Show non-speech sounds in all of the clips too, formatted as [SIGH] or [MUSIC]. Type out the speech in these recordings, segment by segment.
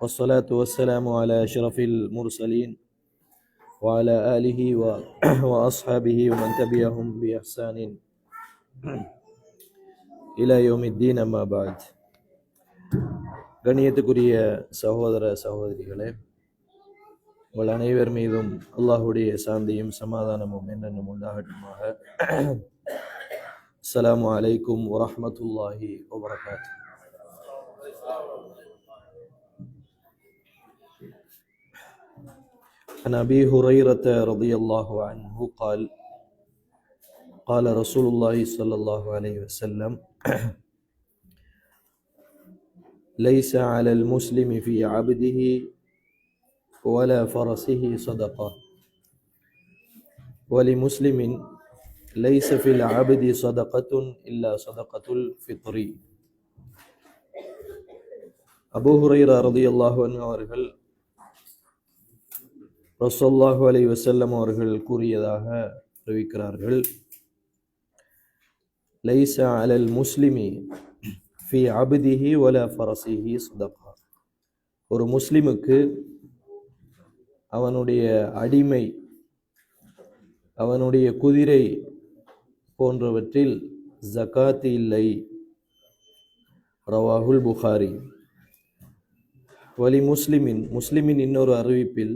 والصلاة والسلام على أشرف المرسلين وعلى آله و- وأصحابه ومن تبعهم بإحسان إلى يوم الدين أما بعد கண்ணியத்துக்குரிய சகோதர சகோதரிகளே உங்கள் அனைவர் மீதும் அல்லாஹுடைய சாந்தியும் சமாதானமும் என்னென்னும் உண்டாகட்டுமாக அஸ்ஸலாமு அலைக்கும் வரஹ்மத்துல்லாஹி வபரகாத்து عن أبي هريرة رضي الله عنه قال قال رسول الله صلى الله عليه وسلم [CLEARS THROAT] ليس على المسلم في عبده ولا فرسه صدقة ولمسلم ليس في العبد صدقة إلا صدقة الفطر அபூ ஹுரைரா ரலியல்லாஹு அன்ஹு அவர்கள் ரசல்லாஹு அலி வசல்லம் அவர்கள் கூறியதாக அறிவிக்கிறார்கள். லைச அலல் முஸ்லிமி ஃபி அபுதிஹி வல ஃபரசிஹி சுதகா. ஒரு முஸ்லிமுக்கு அவனுடைய அடிமை அவனுடைய குதிரை போன்றவற்றில் ஜகாத் இல்லை. ரவாகுல் புகாரி. வலி முஸ்லிமின் முஸ்லிமின் இன்னொரு அறிவிப்பில்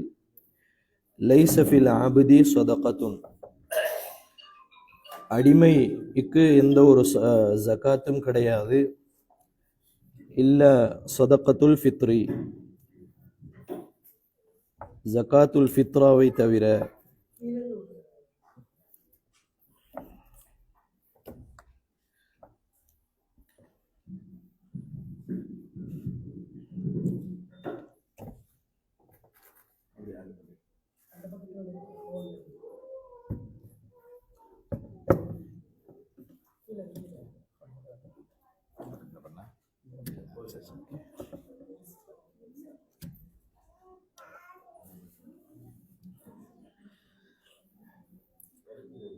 லைசஃபில் ஆபுதி சொதகத்துன். அடிமைக்கு எந்த ஒரு ஜக்காத்தும் கிடையாது. இல்லை சொதக்கத்துல் ஃபித்ரி. ஜகாத்துல் ஃபித்ராவை தவிர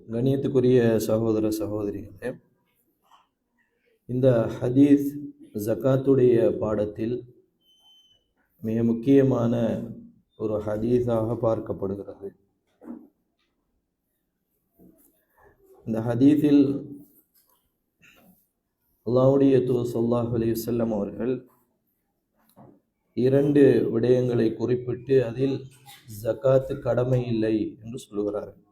கணியத்துக்குரிய சகோதர சகோதரிகளே இந்த ஹதீஸ் ஜகாத்துடைய பாடத்தில் மிக முக்கியமான ஒரு ஹதீஸாக பார்க்கப்படுகிறது. இந்த ஹதீஸில் அல்லாவுடைய தூ சொல்லாஹ் அலிவசல்லம் அவர்கள் இரண்டு விடயங்களை குறிப்பிட்டு அதில் ஜகாத்து கடமை இல்லை என்று சொல்கிறார்கள்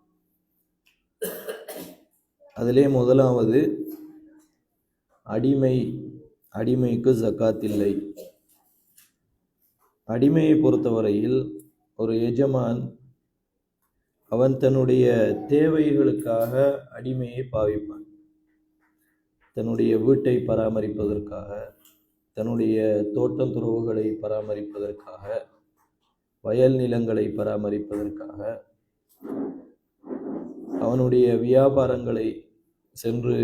அதிலே முதலாவது அடிமை அடிமைக்கு ஜக்காத் இல்லை. அடிமையை பொறுத்தவரையில் ஒரு எஜமான் அவன் தன்னுடைய தேவைகளுக்காக அடிமையை பாவிப்பான். தன்னுடைய வீட்டை பராமரிப்பதற்காக தன்னுடைய தோட்டம் துறவுகளை பராமரிப்பதற்காக வயல் நிலங்களை பராமரிப்பதற்காக அவனுடைய வியாபாரங்களை சென்று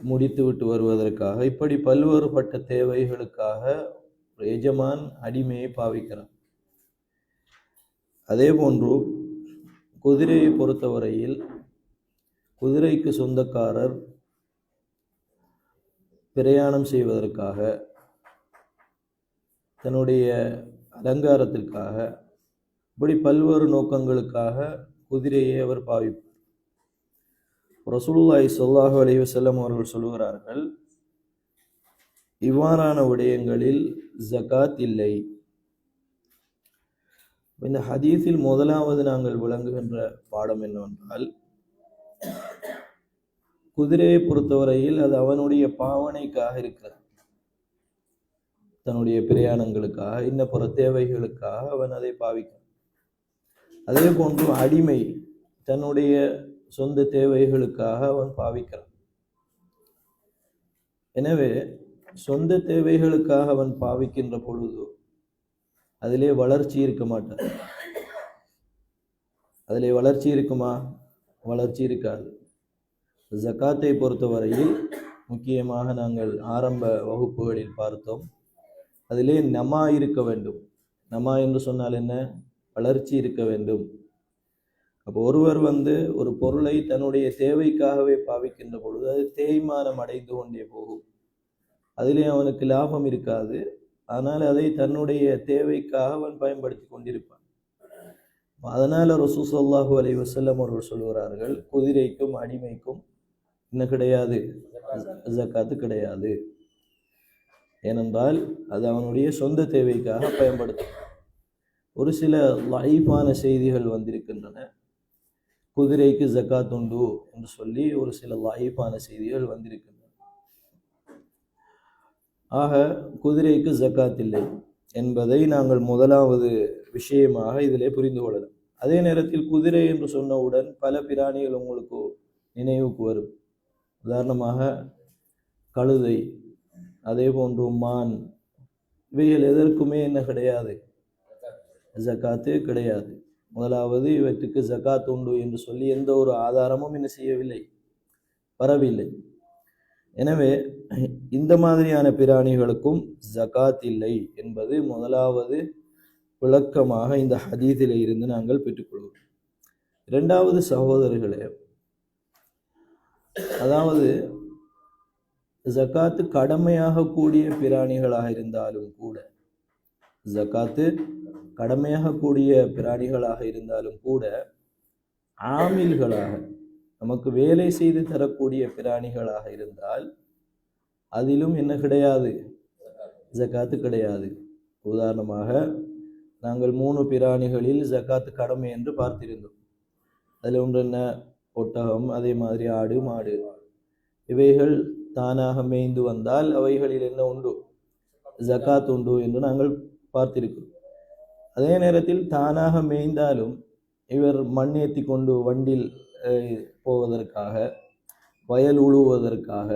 முடித்துவிட்டு வருவதற்காக இப்படி பல்வேறுபட்ட தேவைகளுக்காக எஜமான் அடிமையை பாவிக்கிறான். அதே போன்று குதிரையை பொறுத்தவரையில் குதிரைக்கு சொந்தக்காரர் பிரயாணம் செய்வதற்காக தன்னுடைய அலங்காரத்திற்காக இப்படி பல்வேறு நோக்கங்களுக்காக குதிரையை அவர் பாவிப்பார். ரசூலுல்லாஹி சொல்லாக அலைஹி செல்லம் அவர்கள் சொல்லுகிறார்கள் இவ்வாறான விடயங்களில் ஜகாத் இல்லை. இந்த ஹதீஸில் முதலாவது நாங்கள் விளங்குகின்ற பாடம் என்னவென்றால் குதிரையை பொறுத்தவரையில் அது அவனுடைய பாவனைக்காக இருக்கிறது. தன்னுடைய பிரயாணங்களுக்காக இன்ன பிற தேவைகளுக்காக அவன் அதை பாவிக்கிறான். அதே போன்று அடிமை தன்னுடைய சொந்த தேவைகளுக்காக அவன் பாவிக்கிறான். எனவே சொந்த தேவைகளுக்காக அவன் பாவிக்கின்ற பொழுது அதிலே வளர்ச்சி இருக்க மாட்டான். அதிலே வளர்ச்சி இருக்குமா? வளர்ச்சி இருக்காது. ஜகாத்தை பொறுத்தவரையில் முக்கியமாக நாங்கள் ஆரம்ப வகுப்புகளில் பார்த்தோம். அதிலே நமா இருக்க வேண்டும். நமா என்று சொன்னால் என்ன? வளர்ச்சி இருக்க வேண்டும். அப்போ ஒருவர் வந்து ஒரு பொருளை தன்னுடைய தேவைக்காகவே பாவிக்கின்ற பொழுது அது தேய்மானம் அடைந்து கொண்டே போகும். அதிலே அவனுக்கு லாபம் இருக்காது. ஆனால் அதை தன்னுடைய தேவைக்காக அவன் பயன்படுத்தி கொண்டிருப்பான். அதனால ரசூ சொல்லாஹு அலைஹி வஸல்லம் அவர்கள் சொல்கிறார்கள் குதிரைக்கும் அடிமைக்கும் என்ன கிடையாது? ஜக்காத்து கிடையாது. ஏனென்றால் அது அவனுடைய சொந்த தேவைக்காக பயன்படுத்தும் ஒரு சில லைஃபான செய்திகள் வந்திருக்கின்றன. குதிரைக்கு ஜக்காத் உண்டு என்று சொல்லி ஒரு சில லைஃபான செய்திகள் வந்திருக்கின்றன. ஆக குதிரைக்கு ஜக்காத் இல்லை என்பதை நாங்கள் முதலாவது விஷயமாக இதிலே புரிந்து கொள்ளலாம். அதே நேரத்தில் குதிரை என்று சொன்னவுடன் பல பிராணிகள் உங்களுக்கு நினைவுக்கு வரும். உதாரணமாக கழுதை அதே போன்று மான் இவைகள் எதற்குமே என்ன கிடையாது. ஜக்காத்து கிடையாது. முதலாவது இவற்றுக்கு ஜக்காத் உண்டு என்று சொல்லி எந்த ஒரு ஆதாரமும் என்ன செய்யவில்லை வரவில்லை. எனவே இந்த மாதிரியான பிராணிகளுக்கும் ஜகாத் இல்லை என்பது முதலாவது விளக்கமாக இந்த ஹதீதில் இருந்து நாங்கள் பெற்றுக்கொள்வோம் இரண்டாவது சகோதரர்களே அதாவது ஜக்காத்து கடமையாக கூடிய பிராணிகளாக இருந்தாலும் கூட ஜக்காத்து கடமையாக கூடிய பிராணிகளாக இருந்தாலும் கூட ஆமில்களாக நமக்கு வேலை செய்து தரக்கூடிய பிராணிகளாக இருந்தால் அதிலும் என்ன கிடையாது? ஜக்காத்து கிடையாது. உதாரணமாக நாங்கள் மூணு பிராணிகளில் ஜக்காத்து கடமை என்று பார்த்திருந்தோம். அதில் ஒன்று என்ன ஒட்டகம் அதே மாதிரி ஆடு மாடு. இவைகள் தானாக மேய்ந்து வந்தால் அவைகளில் என்ன உண்டு? ஜக்காத் உண்டு என்று நாங்கள் பார்த்திருக்கிறோம் அதே நேரத்தில் தானாக மேய்ந்தாலும் இவர் மண் ஏற்றி கொண்டு வண்டில் போவதற்காக வயல் உழுவதற்காக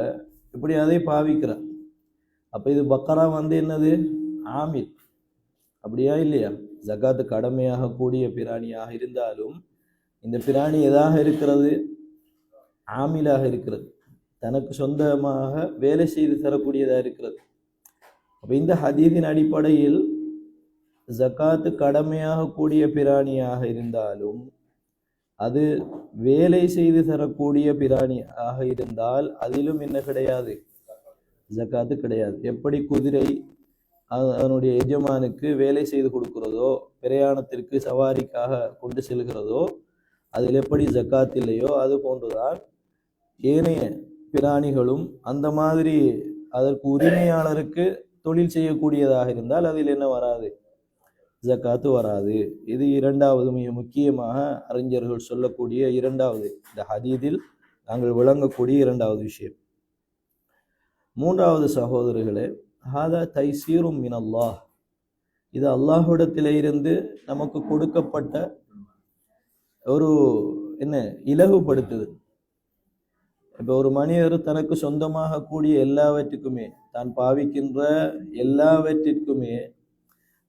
இப்படி அதை பாவிக்கிறார். அப்போ இது பக்கரா வந்து என்னது? ஆமில் அப்படியா இல்லையா? ஜக்காத்து கடமையாக கூடிய பிராணியாக இருந்தாலும் இந்த பிராணி எதாக இருக்கிறது? ஆமிலாக இருக்கிறது. தனக்கு சொந்தமாக வேலை செய்து தரக்கூடியதாக இருக்கிறது. அப்போ இந்த ஹதீதின் அடிப்படையில் ஜக்காத்து கடமையாக கூடிய பிராணியாக இருந்தாலும் அது வேலை செய்து தரக்கூடிய பிராணி ஆக இருந்தால் அதிலும் என்ன கிடையாது? ஜக்காத்து கிடையாது. எப்படி குதிரை அதனுடைய எஜமானுக்கு வேலை செய்து கொடுக்கிறதோ பிரயாணத்திற்கு சவாரிக்காக கொண்டு செல்கிறதோ அதில் எப்படி ஜக்காத் இல்லையோ அது போன்றுதான் ஏனைய பிராணிகளும் அந்த மாதிரி அதற்கு உரிமையாளருக்கு தொழில் செய்யக்கூடியதாக இருந்தால் அதில் என்ன வராது? ஜக்காத்து வராது. இது இரண்டாவது மிக முக்கியமாக அறிஞர்கள் சொல்லக்கூடிய இரண்டாவது. இந்த ஹதீதில் நாங்கள் விளங்கக்கூடிய இரண்டாவது விஷயம். மூன்றாவது சகோதரர்களே ஹாதா தைசீரும் மினல்லாஹ். இது அல்லாஹ்விடத்திலே இருந்து நமக்கு கொடுக்கப்பட்ட ஒரு என்ன இலகுபடுத்துது இப்போ ஒரு மனிதர் தனக்கு சொந்தமாக கூடிய எல்லாவற்றுக்குமே தான் பாவிக்கின்ற எல்லாவற்றிற்குமே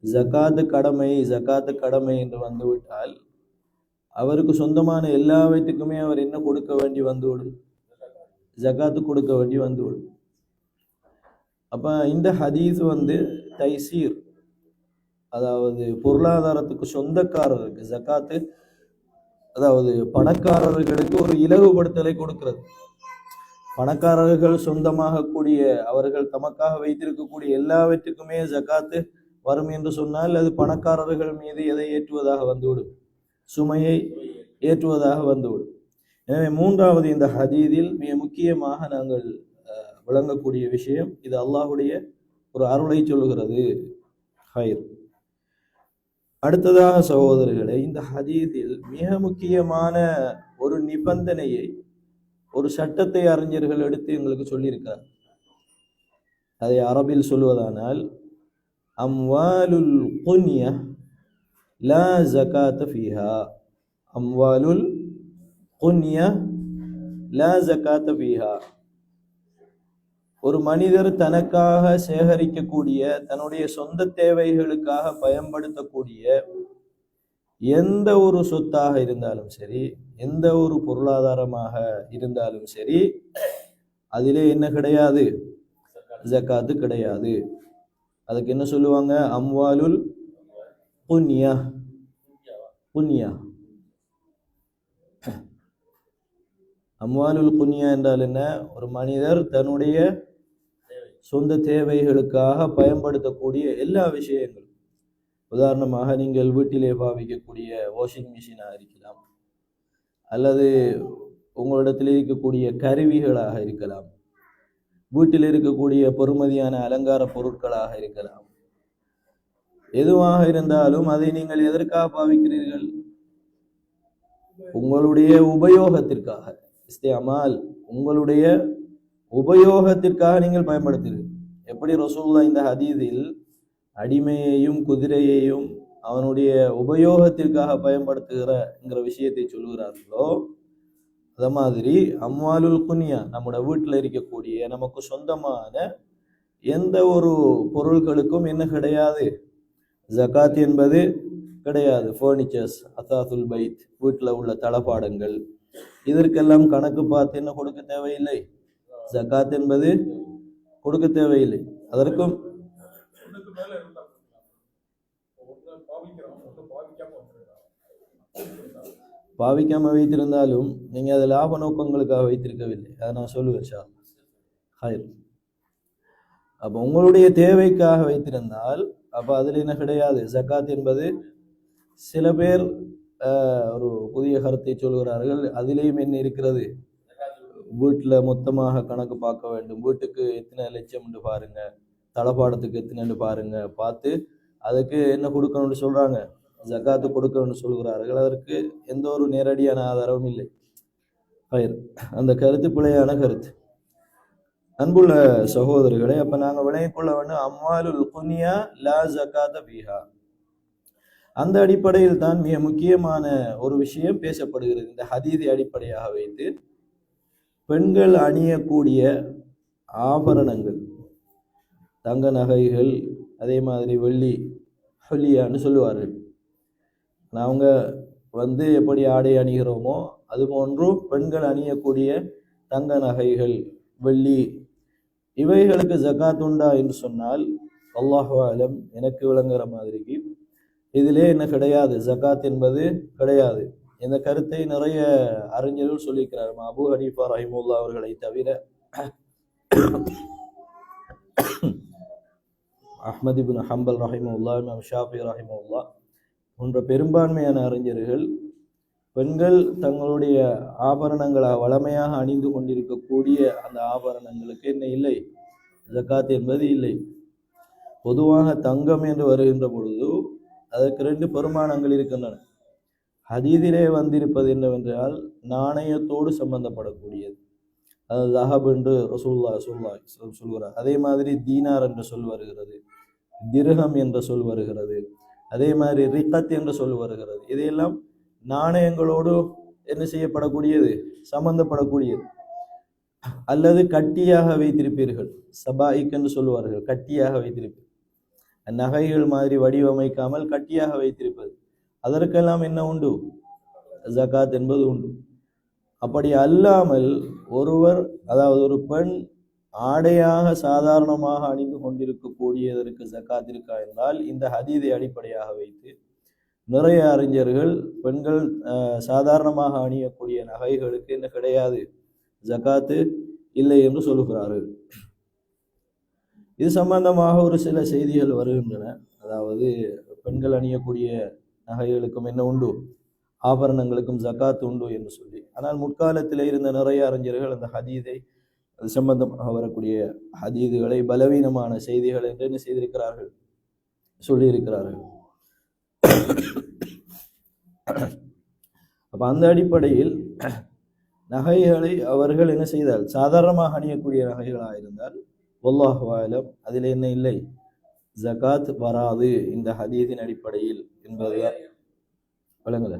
ஜகாத்து கடமை ஜகாத்து கடமை என்று வந்துவிட்டால் அவருக்கு சொந்தமான எல்லாவற்றுக்குமே அவர் என்ன கொடுக்க வேண்டி வந்துவிடும்? ஜகாத்து கொடுக்க வேண்டி வந்துவிடும். அப்ப இந்த ஹதீஸ் வந்து தைசீர் அதாவது பொருளாதாரத்துக்கு சொந்தக்காரருக்கு ஜகாத்து அதாவது பணக்காரர்களுக்கு ஒரு இலகுபடுத்தலை கொடுக்கிறது. பணக்காரர்கள் சொந்தமாக கூடிய அவர்கள் தமக்காக வைத்திருக்கக்கூடிய எல்லாவற்றுக்குமே ஜகாத்து வரும் என்று சொன்னால் அது பணக்காரர்கள் மீது எதை ஏற்றுவதாக வந்துவிடும்? சுமையை ஏற்றுவதாக வந்துவிடும். எனவே மூன்றாவது இந்த ஹதீதில் மிக முக்கியமாக நாங்கள் விளங்கக்கூடிய விஷயம் இது அல்லாஹுடைய ஒரு அருளை சொல்லுகிறது. ஹைர். அடுத்ததாக சகோதரர்களே இந்த ஹதீதில் மிக முக்கியமான ஒரு நிபந்தனையை ஒரு சட்டத்தை அறிஞர்கள் எடுத்து எங்களுக்கு சொல்லியிருக்கார் அதை அரபில் சொல்வதானால் அம்வாலுல் குன்ய லா ஜகாத்த ஃபீஹா அம்வாலுல் குன்ய லா ஜகாத்த ஃபீஹா ஒரு மனிதர் தனக்காக சேகரிக்கக்கூடிய தன்னுடைய சொந்த தேவைகளுக்காக பயன்படுத்தக்கூடிய எந்த ஒரு சொத்தாக இருந்தாலும் சரி எந்த ஒரு பொருளாதாரமாக இருந்தாலும் சரி அதிலே என்ன கிடையாது? ஜக்காத்து கிடையாது. அதுக்கு என்ன சொல்லுவாங்க? அம்வாலுல் புன்யா. புன்யா. அம்வாலுல் புன்யா என்றால் என்ன? ஒரு மனிதர் தன்னுடைய சொந்த தேவைகளுக்காக பயன்படுத்தக்கூடிய எல்லா விஷயங்களும் உதாரணமாக நீங்கள் வீட்டிலே பாவிக்கக்கூடிய வாஷிங் மிஷினாக இருக்கலாம். அல்லது உங்களிடத்தில் இருக்கக்கூடிய கருவிகளாக இருக்கலாம். வீட்டில் இருக்கக்கூடிய பொறுமதியான அலங்கார பொருட்களாக இருக்கலாம். எதுவாக இருந்தாலும் அதை நீங்கள் எதற்காக பாவிக்கிறீர்கள்? உங்களுடைய உபயோகத்திற்காக. இஸ்தேமால் உங்களுடைய உபயோகத்திற்காக நீங்கள் பயன்படுத்துகிறீர்கள். எப்படி ரசூல்லா இந்த ஹதீதில் அடிமையையும் குதிரையையும் அவனுடைய உபயோகத்திற்காக பயன்படுத்துகிறங்கிற விஷயத்தை சொல்கிறார்களோ அது மாதிரி அம்மாலுல் குனியா நம்முடைய வீட்டில் இருக்கக்கூடிய நமக்கு சொந்தமான எந்த ஒரு பொருட்களுக்கும் என்ன கிடையாது? ஜகாத் என்பது கிடையாது. ஃபர்னிச்சர்ஸ் அத்தாசுல் பைத் வீட்டில் உள்ள தளபாடங்கள். இதற்கெல்லாம் கணக்கு பார்த்து என்ன கொடுக்க தேவையில்லை? ஜகாத் என்பது கொடுக்க தேவையில்லை. அதற்கும் பாவிக்காமல் வைத்திருந்தாலும் நீங்கள் அதை லாப நோக்கங்களுக்காக வைத்திருக்கவில்லை. அதை நான் சொல்லுவேன் ஷா ஹாய் அப்போ உங்களுடைய தேவைக்காக வைத்திருந்தால் அப்போ அதில் என்ன கிடையாது. ஜக்காத் என்பது சில பேர் ஒரு புதிய கருத்தை சொல்கிறார்கள் அதிலேயும் என்ன இருக்கிறது? வீட்டில் மொத்தமாக கணக்கு பார்க்க வேண்டும். வீட்டுக்கு எத்தனை லட்சம்னு பாருங்க. தளபாடத்துக்கு எத்தனைன்னு பாருங்க. பார்த்து அதுக்கு என்ன கொடுக்கணும்னு சொல்கிறாங்க ஜக்காத்து கொடுக்கணும்னு சொல்கிறார்கள். அதற்கு எந்த ஒரு நேரடியான ஆதாரமும் இல்லை. பயிர். அந்த கருத்து பிழையான கருத்து. அன்புள்ள சகோதரர்களே அப்ப நாங்க விளங்கிக் கொள்ள வேண்டும் அம்மாலுல் குனியா லா ஜக்காத பீஹா. அந்த அடிப்படையில் தான் மிக முக்கியமான ஒரு விஷயம் பேசப்படுகிறது. இந்த ஹதீதை அடிப்படையாக வைத்து பெண்கள் அணியக்கூடிய ஆபரணங்கள் தங்க நகைகள் அதே மாதிரி வெள்ளி ஹொல்லியான்னு சொல்லுவார்கள். நாங்கள் வந்து எப்படி ஆடை அணிகிறோமோ அது போன்று பெண்கள் அணியக்கூடிய தங்க நகைகள் வெள்ளி இவைகளுக்கு ஜகாத் உண்டா என்று சொன்னால் அல்லாஹாலம் எனக்கு விளங்குற மாதிரிக்கு இதிலே என்ன கிடையாது. ஜகாத் என்பது கிடையாது. இந்த கருத்தை நிறைய அறிஞர்கள் சொல்லியிருக்கிறார். அபு ஹனீஃபா ரஹிமுல்லா அவர்களை தவிர அஹ்மது இப்னு ஹம்பல் ரஹிமுல்லா இமாம் ஷாஃபி ரஹிமுல்லா போன்ற பெரும்பான்மையான அறிஞர்கள் பெண்கள் தங்களுடைய ஆபரணங்களாக வளமையாக அணிந்து கொண்டிருக்கக்கூடிய அந்த ஆபரணங்களுக்கு என்ன இல்லை? ஜக்காத் என்பது இல்லை. பொதுவாக தங்கம் என்று வருகின்ற பொழுது அதற்கு ரெண்டு பெருமானங்கள் இருக்கின்றன. ஹதீதிலே வந்திருப்பது என்னவென்றால் நாணயத்தோடு சம்பந்தப்படக்கூடியது. அது தஹப் என்று ரசூல்லா சொல்லா சொல் சொல்கிறார். அதே மாதிரி தீனார் என்ற சொல் வருகிறது. திருகம் என்ற சொல் வருகிறது. அதே மாதிரி ரிக்கத் என்று சொல் வருகிறது. இதையெல்லாம் நாணயங்களோடு என்ன செய்யப்படக்கூடியது? சம்பந்தப்படக்கூடியது. அல்லது கட்டியாக வைத்திருப்பீர்கள். சபாய்க் என்று சொல்லுவார்கள். கட்டியாக வைத்திருப்பீர்கள். நகைகள் மாதிரி வடிவமைக்காமல் கட்டியாக வைத்திருப்பது. அதற்கெல்லாம் என்ன உண்டு? ஜகாத் என்பது உண்டு. அப்படி அல்லாமல் ஒருவர் அதாவது ஒரு பெண் ஆடையாக சாதாரணமாக அணிந்து கொண்டிருக்கக்கூடியதற்கு ஜக்காத் இருக்கா என்றால் இந்த ஹதீதை அடிப்படையாக வைத்து நிறைய அறிஞர்கள் பெண்கள் அஹ், சாதாரணமாக அணியக்கூடிய நகைகளுக்கு என்ன கிடையாது ஜக்காத்து இல்லை என்று சொல்லுகிறார்கள். இது சம்பந்தமாக ஒரு சில செய்திகள் வருகின்றன. அதாவது பெண்கள் அணியக்கூடிய நகைகளுக்கும் என்ன உண்டு? ஆபரணங்களுக்கும் ஜக்காத் உண்டு என்று சொல்லி. ஆனால் முற்காலத்தில் இருந்த நிறைய அறிஞர்கள் அந்த ஹதீதை அது சம்பந்தமாக வரக்கூடிய ஹதீதுகளை பலவீனமான செய்திகள் என்று என்ன செய்திருக்கிறார்கள்? சொல்லியிருக்கிறார்கள். அப்ப அந்த அடிப்படையில் நகைகளை அவர்கள் என்ன செய்தால் சாதாரணமாக அணியக்கூடிய நகைகளாக இருந்தால் ஒல்லாஹு அதில் என்ன இல்லை? ஜகாத் வராது இந்த ஹதீதின் அடிப்படையில் என்பது வழங்கல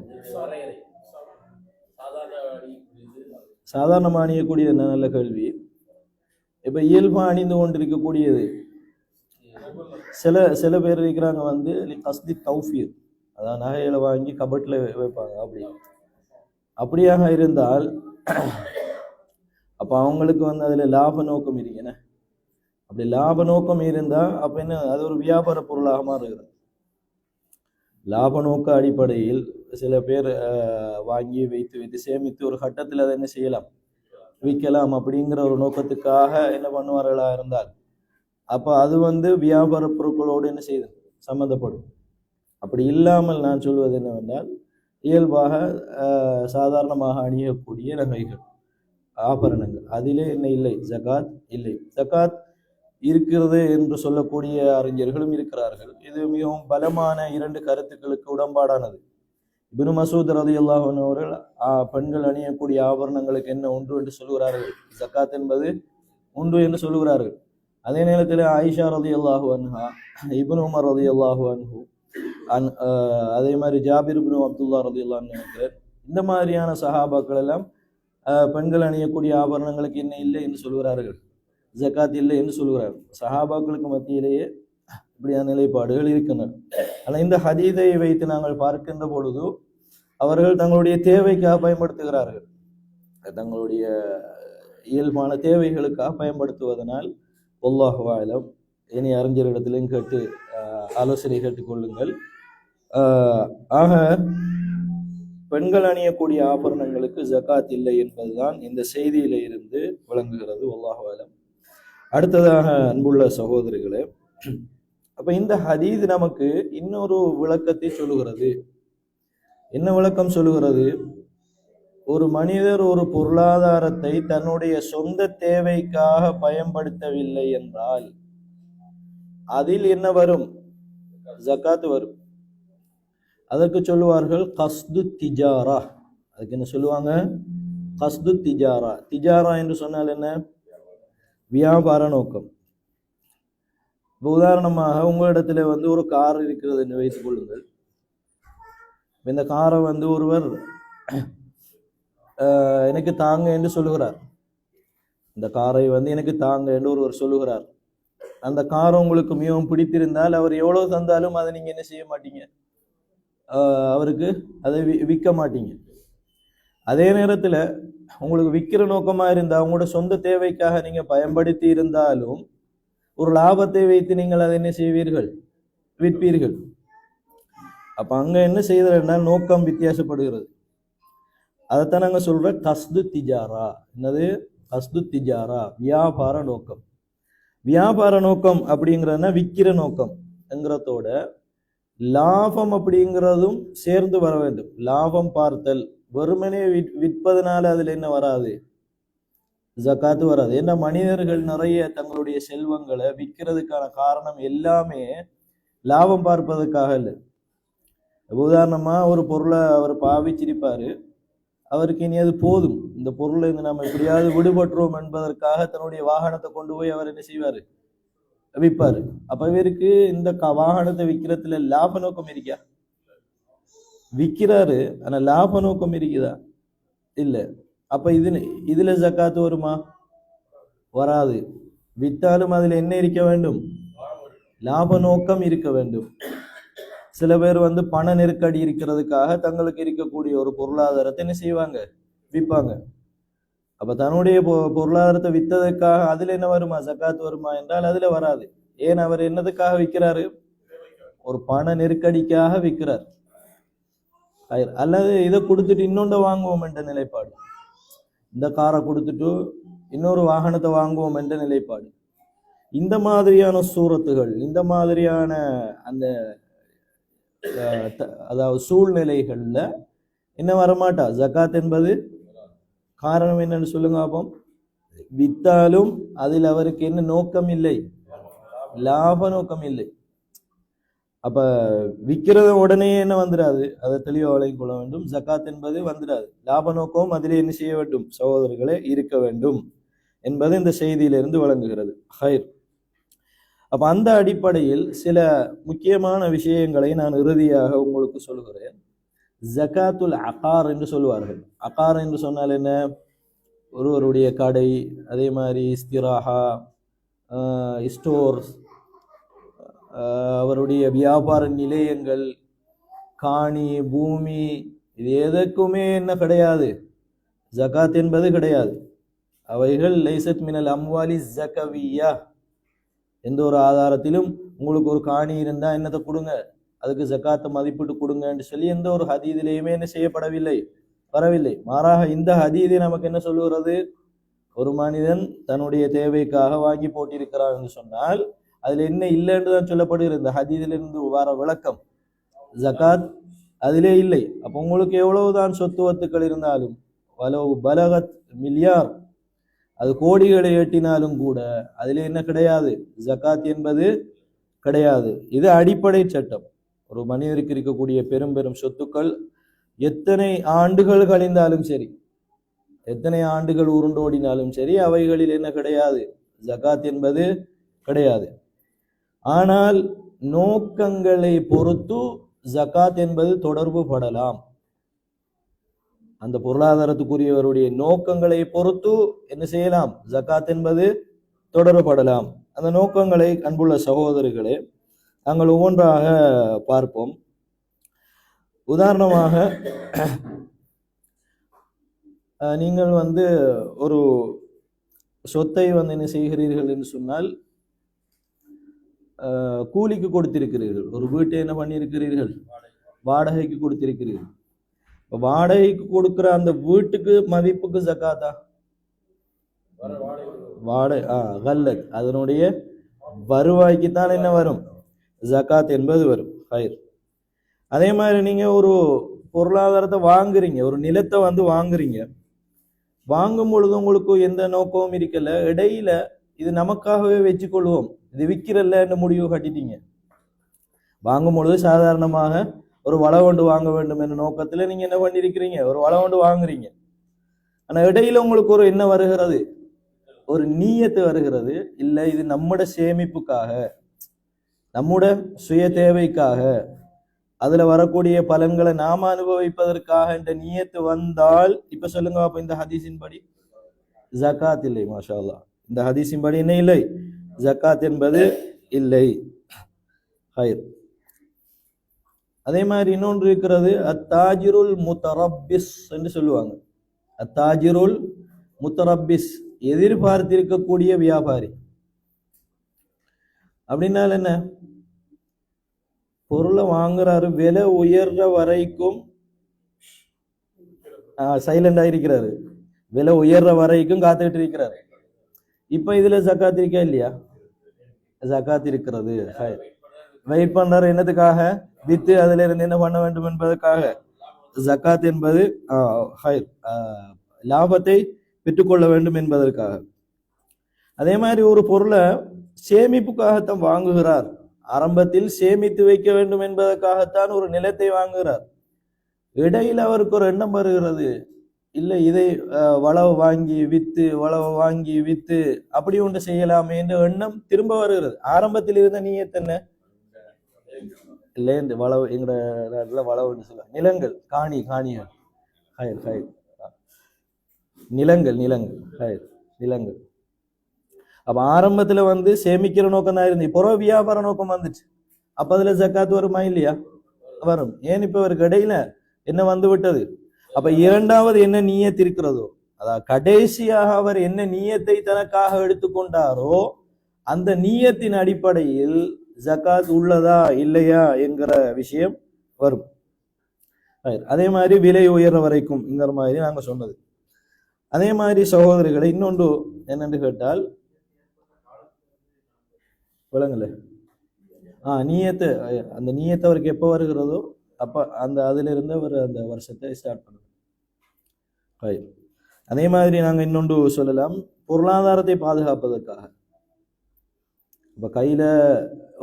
சாதாரணமாக அணியக்கூடியது என்ன? நல்ல கேள்வி. இப்ப இயல்பா அணிந்து கொண்டிருக்கக்கூடியது. சில சில பேர் இருக்கிறாங்க வந்து கஸ்தி தௌஃபீர். அதான் நகைகளை வாங்கி கபட்டில் வைப்பாங்க அப்படி. அப்படியாக இருந்தால் அப்ப அவங்களுக்கு வந்து அதுல லாப நோக்கம் இருக்கேனே அப்படி லாப நோக்கம் இருந்தா அப்ப என்ன? அது ஒரு வியாபார பொருளாக மாறுகிறது. லாப நோக்க அடிப்படையில் சில பேர் அஹ், வாங்கி வைத்து வைத்து சேமித்து ஒரு கட்டத்தில் அதை என்ன செய்யலாம்? விற்கலாம் அப்படிங்கிற ஒரு நோக்கத்துக்காக என்ன பண்ணுவார்களா இருந்தால் அப்போ அது வந்து வியாபார பொருட்களோடு என்ன செய்து சம்மந்தப்படும். அப்படி இல்லாமல் நான் சொல்வது என்னவென்றால் இயல்பாக சாதாரணமாக அணியக்கூடிய நகைகள் ஆபரணங்கள் அதிலே என்ன இல்லை ஜகாத் இல்லை. ஜகாத் இருக்கிறது என்று சொல்லக்கூடிய அறிஞர்களும் இருக்கிறார்கள். இது மிகவும் பலமான இரண்டு கருத்துக்களுக்கு உடன்பாடானது. இபின் மசூத் ரதி அன்ஹு அவர்கள் ஆ, பெண்கள் அணியக்கூடிய ஆபரணங்களுக்கு என்ன உண்டு? என்று சொல்கிறார்கள் ஜக்காத் என்பது உண்டு என்று சொல்கிறார்கள் அதே நேரத்தில் ஆயிஷா ரதி அல்லாஹு அன்ஹா இபின் உமர் ரலியல்லாஹு அன்ஹு அன் அதே மாதிரி ஜாபிர் இபின் அப்துல்லா ரதி அன்ஹு இந்த மாதிரியான சஹாபாக்கள் எல்லாம் பெண்கள் அணியக்கூடிய ஆபரணங்களுக்கு என்ன இல்லை என்று சொல்கிறார்கள் ஜக்காத் இல்லை என்று சொல்கிறார்கள் சஹாபாக்களுக்கு மத்தியிலேயே இப்படியான நிலைப்பாடுகள் இருக்கின்றன. ஆனால் இந்த ஹதீதை வைத்து நாங்கள் பார்க்கின்ற பொழுது அவர்கள் தங்களுடைய தேவைக்காக பயன்படுத்துகிறார்கள். தங்களுடைய இயல்பான தேவைகளுக்காக பயன்படுத்துவதனால் ஒல்லாஹு இனி அறிஞரிடத்திலும் கேட்டு ஆலோசனை கேட்டுக்கொள்ளுங்கள் ஆக பெண்கள் அணியக்கூடிய ஆபரணங்களுக்கு ஜகாத் இல்லை என்பதுதான் இந்த செய்தியில இருந்து விளங்குகிறது. ஒல்லாஹு அடுத்ததாக அன்புள்ள சகோதரிகளே அப்ப இந்த ஹதீஸ் நமக்கு இன்னொரு விளக்கத்தை சொல்லுகிறது. என்ன விளக்கம் சொல்லுகிறது? ஒரு மனிதர் ஒரு பொருளாதாரத்தை தன்னுடைய சொந்த தேவைக்காக பயன்படுத்தவில்லை என்றால் அதில் என்ன வரும்? ஜக்காத் வரும். அதற்கு சொல்லுவார்கள் கஸ்து திஜாரா. அதுக்கு என்ன சொல்லுவாங்க? கஸ்து திஜாரா. திஜாரா என்று சொன்னால் என்ன? வியாபார நோக்கம். இப்போ உதாரணமாக உங்களிடத்தில் வந்து ஒரு கார் இருக்கிறது என்று வைத்துக் கொள்ளுங்கள். இந்த காரை வந்து ஒருவர் எனக்கு தாங்க என்று சொல்லுகிறார். இந்த காரை வந்து எனக்கு தாங்க என்று ஒருவர் சொல்லுகிறார். அந்த கார் உங்களுக்கு மிகவும் பிடித்திருந்தால் அவர் எவ்வளோ தந்தாலும் அதை நீங்கள் என்ன செய்ய மாட்டீங்க? அவருக்கு அதை வி- விற்க மாட்டீங்க. அதே நேரத்தில் உங்களுக்கு விற்கிற நோக்கமாக இருந்தால் உங்களோட சொந்த தேவைக்காக நீங்கள் பயன்படுத்தி இருந்தாலும் ஒரு லாபத்தை வைத்து நீங்கள் அதை என்ன செய்வீர்கள்? விற்பீர்கள். அப்ப அங்க என்ன செய்யறதுன்னா நோக்கம் வித்தியாசப்படுகிறது. அதைத்தான் அங்க சொல்ற கஸ்து திஜாரா. என்னது? கஸ்து திஜாரா. வியாபார நோக்கம். வியாபார நோக்கம் அப்படிங்கிறதுனா விற்கிற நோக்கம் என்கிறதோட லாபம் அப்படிங்கிறதும் சேர்ந்து வர வேண்டும். லாபம் பார்த்தல். வெறுமனே விற்- விற்பதனால அதுல என்ன வராது? ஜக்காத்து வராது. ஏன்னா மனிதர்கள் நிறைய தங்களுடைய செல்வங்களை விற்கிறதுக்கான காரணம் எல்லாமே லாபம் பார்ப்பதற்காக இல்லை உதாரணமா ஒரு பொருளை அவர் பாவிச்சிருப்பாரு. அவருக்கு இனி அது போதும். இந்த பொருளை இருந்து நம்ம எப்படியாவது விடுபட்டுறோம் என்பதற்காக தன்னுடைய வாகனத்தை கொண்டு போய் அவர் என்ன செய்வாரு? விற்பாரு. அப்ப இவருக்கு இந்த வாகனத்தை விற்கிறதுல லாப நோக்கம் இருக்கா விற்கிறாரு. ஆனா லாப நோக்கம் இருக்குதா? இல்லை. அப்ப இதில் இதுல ஜக்காத்து வருமா? வராது. வித்தாலும் அதுல என்ன இருக்க வேண்டும்? லாப நோக்கம் இருக்க வேண்டும். சில பேர் வந்து பண நெருக்கடி இருக்கிறதுக்காக தங்களுக்கு இருக்கக்கூடிய ஒரு பொருளாதாரத்தை என்ன செய்வாங்க? விற்பாங்க அப்ப தன்னுடைய பொ- பொருளாதாரத்தை வித்ததுக்காக அதுல என்ன வருமா? ஜக்காத்து வருமா என்றால் அதுல வராது. ஏன் அவர் என்னதுக்காக விற்கிறாரு ஒரு பண நெருக்கடிக்காக விற்கிறார் அல்லது இதை கொடுத்துட்டு இன்னொன்று வாங்குவோம் என்ற நிலைப்பாடு. இந்த காரை கொடுத்துட்டு இன்னொரு வாகனத்தை வாங்குவோம் என்ற நிலைப்பாடு. இந்த மாதிரியான சூரத்துகள் இந்த மாதிரியான அந்த த- அதாவது சூழ்நிலைகளில் என்ன வரமாட்டா? ஜகாத் என்பது காரணம் என்னன்னு சொல்லுங்க அப்போ வித்தாலும் அதில் அவருக்கு என்ன நோக்கம் இல்லை? லாப நோக்கம் இல்லை. அப்ப விற்கிறத உடனே என்ன வந்துடாது அதை தெளிவாக வழங்கிக் கொள்ள வேண்டும். ஜகாத் என்பது வந்துடாது லாப நோக்கம் அதிலே என்ன செய்ய வேண்டும்? சகோதரர்களே இருக்க வேண்டும் என்பது இந்த செய்தியிலிருந்து விளங்குகிறது. ஹைர். அப்போ அந்த அடிப்படையில் சில முக்கியமான விஷயங்களை நான் இறுதியாக உங்களுக்கு சொல்கிறேன் ஜக்காத்துல் அகார் என்று சொல்வார்கள் அகார் என்று சொன்னால் என்ன? ஒருவருடைய கடை அதே மாதிரி ஸ்திராஹா ஸ்டோர்ஸ் அவருடைய வியாபார நிலையங்கள் காணி பூமி இது எதற்குமே என்ன கிடையாது. ஜகாத் என்பது கிடையாது. அவைகள் லைசத் மினல் அம்வாலி ஜகவியா எந்த ஒரு ஆதாரத்திலும் உங்களுக்கு ஒரு காணி இருந்தா என்னத்தை கொடுங்க? அதுக்கு ஜக்காத்தை மதிப்பிட்டு கொடுங்கன்னு சொல்லி எந்த ஒரு ஹதீதிலையுமே என்ன செய்யப்படவில்லை. வரவில்லை. மாறாக இந்த ஹதீதை நமக்கு என்ன சொல்லுகிறது? ஒரு மனிதன் தன்னுடைய தேவைக்காக வாங்கி போட்டிருக்கிறான் என்று சொன்னால் அதுல என்ன இல்லை என்று தான் சொல்லப்படுகிறது. இந்த ஹதீதிலிருந்து வர விளக்கம். ஜகாத் அதிலே இல்லை. அப்போ உங்களுக்கு எவ்வளவுதான் சொத்து வத்துக்கள் இருந்தாலும் வலவு பலகத் மில்லியார் அது கோடிகளை எட்டினாலும் கூட அதில் என்ன கிடையாது? ஜகாத் என்பது கிடையாது. இது அடிப்படை சட்டம். ஒரு மனிதருக்கு இருக்கக்கூடிய பெரும் பெரும் சொத்துக்கள் எத்தனை ஆண்டுகள் கழிந்தாலும் சரி எத்தனை ஆண்டுகள் உருண்டோடினாலும் சரி அவைகளில் என்ன கிடையாது? ஜகாத் என்பது கிடையாது. ஆனால் நோக்கங்களை பொறுத்து ஜகாத் என்பது தொடர்பு படலாம். அந்த பொருளாதாரத்துக்குரியவருடைய நோக்கங்களை பொறுத்து என்ன செய்யலாம்? ஜகாத் என்பது தொடரப்படலாம் அந்த நோக்கங்களை அன்புள்ள சகோதரர்களே நாங்கள் ஒவ்வொன்றாக பார்ப்போம். உதாரணமாக நீங்கள் வந்து ஒரு சொத்தை வந்து என்ன செய்கிறீர்கள் என்று சொன்னால் கூலிக்கு கொடுத்திருக்கிறீர்கள். ஒரு வீட்டை என்ன பண்ணியிருக்கிறீர்கள்? வாடகைக்கு கொடுத்திருக்கிறீர்கள். இப்போ வாடகைக்கு கொடுக்கிற அந்த வீட்டுக்கு மதிப்புக்கு ஜக்காத்தா? வாடகை ஆ கல்லத். அதனுடைய வருவாய்க்கு தான் என்ன வரும்? ஜகாத் என்பது வரும். ஹயர் அதே மாதிரி நீங்க ஒரு பொருளாதாரத்தை வாங்குறீங்க ஒரு நிலத்தை வந்து வாங்குறீங்க. வாங்கும் பொழுது உங்களுக்கு எந்த நோக்கமும் இருக்கல. இடையில இது நமக்காகவே வச்சுக்கொள்வோம். இது விற்கிறல்ல என்ன முடிவு கட்டிட்டீங்க. வாங்கும் பொழுது சாதாரணமாக ஒரு வளவண்டு வாங்க வேண்டும் என்ற நோக்கத்தில் நீங்க என்ன பண்ணியிருக்கிறீங்க ஒரு வளவண்டு வாங்குறீங்க. ஆனா இடையில உங்களுக்கு ஒரு என்ன வருகிறது? ஒரு நீயத்து வருகிறது. இல்ல இது நம்மட சேமிப்புக்காக நம்முட சுய தேவைக்காக அதுல வரக்கூடிய பலன்களை நாம அனுபவிப்பதற்காக இந்த நீயத்து வந்தால் இப்ப சொல்லுங்க அப்ப இந்த ஹதீஸின் படி. ஜக்காத் இல்லை மாஷா இந்த ஹதீஸின் படி என்ன இல்லை? ஜக்காத் என்பது இல்லை. ஹைர். அதே மாதிரி இன்னொன்று இருக்கிறது அத்தாஜிருல் முத்தரப்பிஸ் என்று சொல்லுவாங்க. அத்தாஜிருல் முத்தரப்பிஸ் எதிர்பார்த்திருக்கக்கூடிய வியாபாரி. அப்படின்னால் என்ன? பொருளை வாங்குறாரு விலை உயர்ற வரைக்கும் சைலண்ட் இருக்கிறாரு. விலை உயர்ற வரைக்கும் காத்துக்கிட்டு இருக்கிறாரு. இப்போ இதில் ஜக்காத் இருக்கா இல்லையா? ஜக்காத் இருக்கிறது. வெயிட் பண்றாரு என்னத்துக்காக வித்து அதுல இருந்து என்ன பண்ண வேண்டும் என்பதற்காக. ஜக்காத் என்பது ஆஹ், லாபத்தை பெற்றுக்கொள்ள வேண்டும் என்பதற்காக. அதே மாதிரி ஒரு பொருளை சேமிப்புக்காகத்தான் வாங்குகிறார். ஆரம்பத்தில் சேமித்து வைக்க வேண்டும் என்பதற்காகத்தான் ஒரு நிலத்தை வாங்குகிறார். இடையில் அவருக்கு ஒரு எண்ணம் வருகிறது. இல்லை இதை வளவு வாங்கி விற்று வளவு வாங்கி விற்று அப்படி ஒன்று செய்யலாமே என்ற எண்ணம் திரும்ப வருகிறது. ஆரம்பத்தில் இருந்த நீ எத்தனை இல்லை இந்த வளவு எங்களோட வளவுன்னு சொல்லுவாங்க. நிலங்கள் காணி காணிகள். ஹயர் ஹயர் நிலங்கள் நிலங்கள் ஹயர் நிலங்கள். அப்போ ஆரம்பத்தில் வந்து சேமிக்கிற நோக்கம் தான் இருந்து இப்போ வியாபார நோக்கம் வந்துச்சு. அப்போ அதில் ஜக்காத்து வருமா இல்லையா? வரும். ஏன் இப்போ ஒரு இடையில என்ன வந்து விட்டது? அப்ப இரண்டாவது என்ன நீயத்திருக்கிறதோ அதாவது கடைசியாக அவர் என்ன நீயத்தை தனக்காக எடுத்துக்கொண்டாரோ அந்த நீயத்தின் அடிப்படையில் ஜகாத் உள்ளதா இல்லையா என்கிற விஷயம் வரும். அதே மாதிரி விலை உயர்ற வரைக்கும்ங்கிற மாதிரி நாங்க சொன்னது. அதே மாதிரி சகோதரிகளை இன்னொன்று என்னன்னு கேட்டால் விளங்கல ஆ நீயத்தை அந்த நீயத்தை அவருக்கு எப்போ வருகிறதோ? அப்ப அந்த அதிலிருந்து அவர் அந்த வருஷத்தை ஸ்டார்ட் பண்ணணும். அதே மாதிரி நாங்க இன்னொன்று சொல்லலாம். பொருளாதாரத்தை பாதுகாப்பதற்காக. இப்போ கையில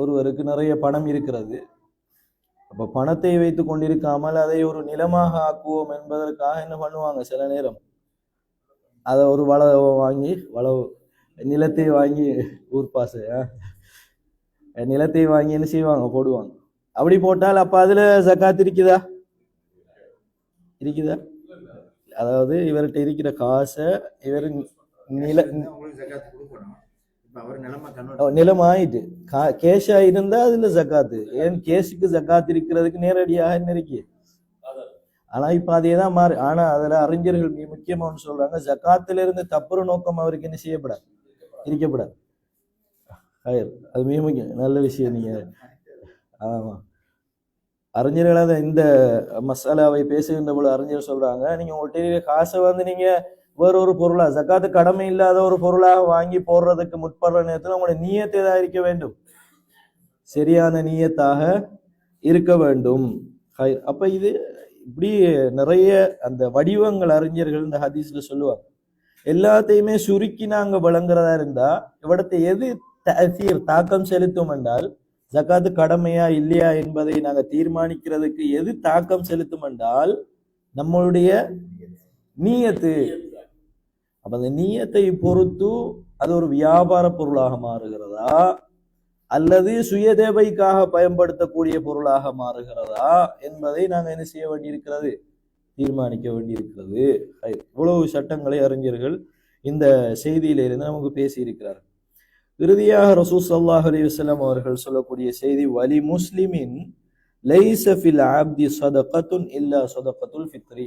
ஒருவருக்கு நிறைய பணம் இருக்கிறது. அப்ப பணத்தை வைத்து கொண்டிருக்காமல் அதை ஒரு நிலமாக ஆக்குவோம் என்பதற்காக என்ன பண்ணுவாங்க? சில நேரம் அதை ஒரு வள வாங்கி வளவு நிலத்தை வாங்கி ஊர்பாசு நிலத்தை வாங்கி என்ன செய்வாங்க? போடுவாங்க. அப்படி போட்டால் அப்ப அதுல ஜக்காத் இருக்குதா? இருக்குதா? அதாவது இவர்கிட்ட இருக்கிற காசை இவர் நில நிலைமை ஆயிட்டு கேஷா இருந்தா அதுல ஜக்காத்து ஏன் கேஷுக்கு ஜக்காத் இருக்கிறதுக்கு நேரடியாக என்ன இருக்கு? ஆனா இப்ப அதே தான் மாறு ஆனா அதுல அறிஞர்கள் மிக முக்கியமா ஒண்ணு சொல்றாங்க ஜக்காத்துல இருந்து தப்புற நோக்கம் அவருக்கு என்ன செய்யப்படாது? இருக்கப்படாது. அது மிக முக்கியம். நல்ல விஷயம் நீங்க. ஆமா. அறிஞர்கள் அதை இந்த மசாலாவை பேசுகின்ற பொழுது அறிஞர் சொல்றாங்க நீங்க உங்கள்கிட்ட காசை வந்து நீங்க வேற ஒரு பொருளா ஜக்காத்து கடமை இல்லாத ஒரு பொருளாக வாங்கி போடுறதுக்கு முற்படுற நேரத்தில் உங்களுடைய நீயத்தை தான் இருக்க வேண்டும். சரியான நீயத்தாக இருக்க வேண்டும். அப்ப இது இப்படி நிறைய அந்த வடிவங்கள் அறிஞர்கள் இந்த ஹதீஸ்ல சொல்லுவாங்க. எல்லாத்தையுமே சுருக்கி நாங்க வழங்குறதா இருந்தா இவடத்தை எது தாக்கம் செலுத்தும் என்றால் ஜக்காத்து கடமையா இல்லையா என்பதை நாங்க தீர்மானிக்கிறதுக்கு எது தாக்கம் செலுத்தும் என்றால் நம்மளுடைய நீயத்து. அப்ப அந்த நீயத்தை பொறுத்து அது ஒரு வியாபார பொருளாக மாறுகிறதா? அல்லது சுயதேவைக்காக பயன்படுத்தக்கூடிய பொருளாக மாறுகிறதா? என்பதை நாங்கள் என்ன செய்ய வேண்டியிருக்கிறது? தீர்மானிக்க வேண்டியிருக்கிறது. இவ்வளவு சட்டங்களை அறிஞர்கள் இந்த செய்தியிலிருந்து நமக்கு பேசியிருக்கிறார்கள். இறுதியாக ரசூல் சல்லாஹ் அலைஹி அவர்கள் சொல்லக்கூடிய செய்தி வலி முஸ்லிமின் லைஸ ஆப்தி சதகத்துன் இல்லா சதகத்துல் ஃபித்ரி.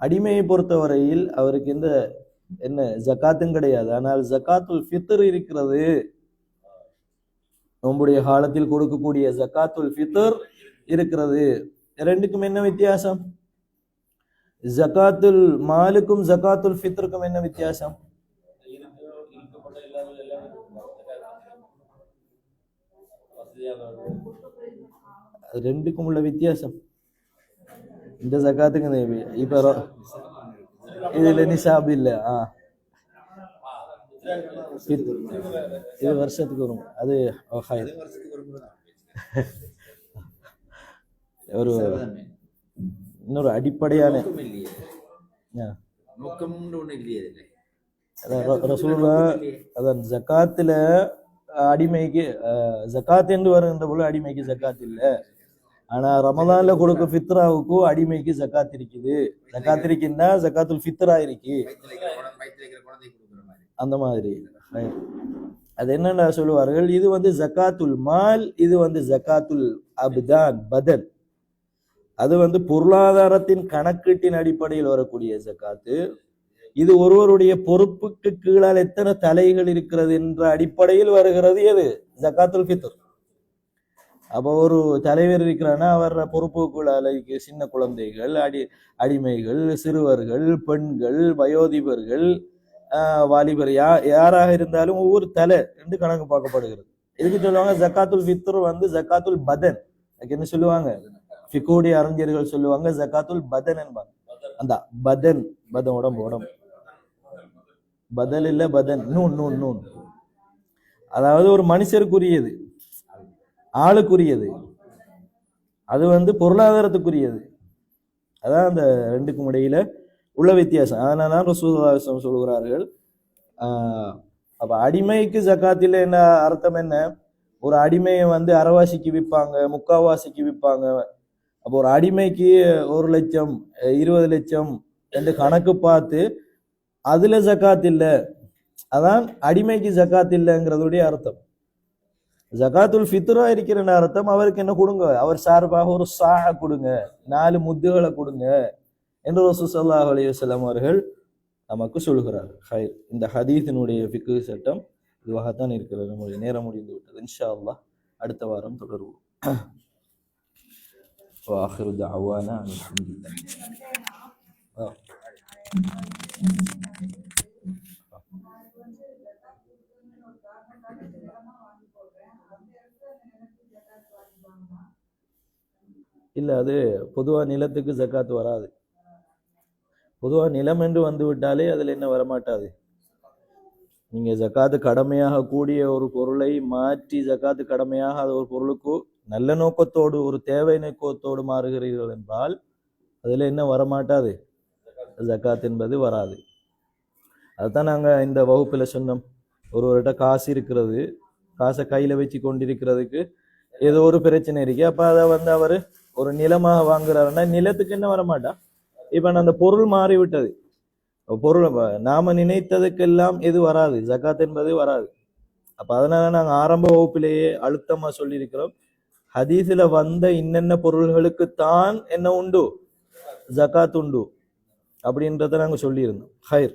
அடிமையை பொறுத்தவரையில் அவருக்கு எந்த என்ன ஜக்காத்தும் கிடையாது. ஆனால் ஜகாத்துல் ஃபித்ர் இருக்கிறது. நம்முடைய காலத்தில் கொடுக்கக்கூடிய ஜகாத்துல் ஃபித்ர் இருக்கிறது. ரெண்டுக்கும் என்ன வித்தியாசம்? ஜகாத்துல் மாலுக்கும் ஜகாத்துல் ஃபித்ருக்கும் என்ன வித்தியாசம் இருக்கு இருக்கப்பட்ட எல்லாமே எல்லாமே வசதியாக அது ரெண்டுக்கும் உள்ள வித்தியாசம் இந்த வி- இப்ப இதுல நிசாப் இல்ல ஆ இது வருஷத்துக்கு வரும் அது ஒரு. இன்னொரு அடிப்படையான நோக்கம் ஒண்ணு இல்லையே. அதான் ஜகாத்துல அடிமைக்கு ஜக்காத் என்று வருகின்ற போல அடிமைக்கு ஜகாத் இல்ல. ஆனா ரமதான்ல கொடுக்க ஃபித்ராவுக்கும் அடிமைக்கு ஜக்காத் இருக்குது. ஜக்காத் இருக்குன்னா ஜக்காத்துல் ஃபித்ரா இருக்கு. அந்த மாதிரி. அது என்னென்ன சொல்லுவார்கள்? இது வந்து ஜக்காத்துல் மால் இது வந்து ஜகாத்துல் அப்தான் பதன். அது வந்து பொருளாதாரத்தின் கணக்கீட்டின் அடிப்படையில் வரக்கூடிய ஜகாத்து இது ஒருவருடைய பொறுப்புக்கு கீழால் எத்தனை தலைகள் இருக்கிறது என்ற அடிப்படையில் வருகிறது எது? ஜக்காத்துல் ஃபித்ர். அப்போ ஒரு தலைவர் இருக்கிறான்னா அவர் பொறுப்புக்குள்ளால சின்ன குழந்தைகள் அடி அடிமைகள் சிறுவர்கள் பெண்கள் வயோதிபர்கள் ஆஹ் வாலிபர் யா யாராக இருந்தாலும் ஒவ்வொரு தலை என்று கணக்கு பார்க்கப்படுகிறது. எதுக்கு சொல்லுவாங்க ஜக்காத்துல் ஃபித்ர் வந்து ஜக்காத்துல் பதன். என்ன சொல்லுவாங்க? ஃபிகோடி அறிஞர்கள் சொல்லுவாங்க ஜக்காத்துல் பதன் என்பாங்க. அந்த பதன் பதன் உடம்பு உடம்பு. பதல் இல்லை பதன். Noon noon noon. அதாவது ஒரு மனுஷருக்குரியது. ஆளுக்குரியது. அது வந்து பொருளாதாரத்துக்குரியது. அதான் அந்த ரெண்டுக்கும் இடையில உள்ள வித்தியாசம். அதனால தான் ரசூலுல்லாஹி சொல்கிறார்கள் ஆஹ் அப்ப அடிமைக்கு ஜக்காத்தில் என்ன அர்த்தம் என்ன? ஒரு அடிமையை வந்து அரைவாசிக்கு விற்பாங்க முக்காவாசிக்கு விற்பாங்க. அப்போ ஒரு அடிமைக்கு ஒரு லட்சம் இருபது லட்சம் என்று கணக்கு பார்த்து அதுல ஜக்காத் இல்ல அதான் அடிமைக்கு ஜக்காத் இல்லைங்கிறதுடைய அர்த்தம் ஜகாத்துல் ஃபித்ரா இருக்கிற அர்த்தம் அவருக்கு என்ன கொடுங்க அவர் சார்பாக ஒரு சா கொடுங்க நாலு முத்துகளை கொடுங்க என்று ரசூ ஸல்லல்லாஹு அலைஹி வஸல்லம் அவர்கள் நமக்கு சொல்கிறார் ஹைர் இந்த ஹதீஸினுடைய ஃபிக்கு சட்டம் இதுவாகத்தான் இருக்கிறது நம்முடைய நேரம் முடிந்து விட்டது இன்ஷா அல்லாஹ் அடுத்த வாரம் தொடருவோம் وآخر دعوانا أن الحمد لله آه. இல்ல அது பொதுவா நிலத்துக்கு ஜக்காத் வராது. பொதுவா நிலம் என்று வந்து விட்டாலே அதுல என்ன வரமாட்டாது? நீங்க ஜக்காத்து கடமையாக கூடிய ஒரு பொருளை மாற்றி ஜக்காத்து கடமையாக அது ஒரு பொருளுக்கு நல்ல நோக்கத்தோடு ஒரு தேவை நோக்கத்தோடு மாறுகிறீர்கள் என்றால் அதுல என்ன வரமாட்டாது? ஜக்காத் என்பது வராது. அதுதான் நாங்கள் இந்த வகுப்பில் சொன்னோம். ஒருவர்கிட்ட காசு இருக்கிறது காசை கையில் வச்சு கொண்டிருக்கிறதுக்கு ஏதோ ஒரு பிரச்சனை இருக்கு அப்போ அதை வந்து அவர் ஒரு நிலமாக வாங்குறாருன்னா நிலத்துக்கு என்ன வரமாட்டா? நான் அந்த பொருள் மாறிவிட்டது. பொருள் நாம நினைத்ததுக்கெல்லாம் எது வராது? ஜகாத் என்பது வராது. அப்போ அதனால நாங்கள் ஆரம்ப வகுப்பிலேயே அழுத்தமாக சொல்லியிருக்கிறோம். ஹதீஸில் வந்த இன்னென்ன பொருள்களுக்கு தான் என்ன உண்டு? ஜகாத் உண்டு. அப்படின்றத நாங்கள் சொல்லியிருந்தோம். ஹயர்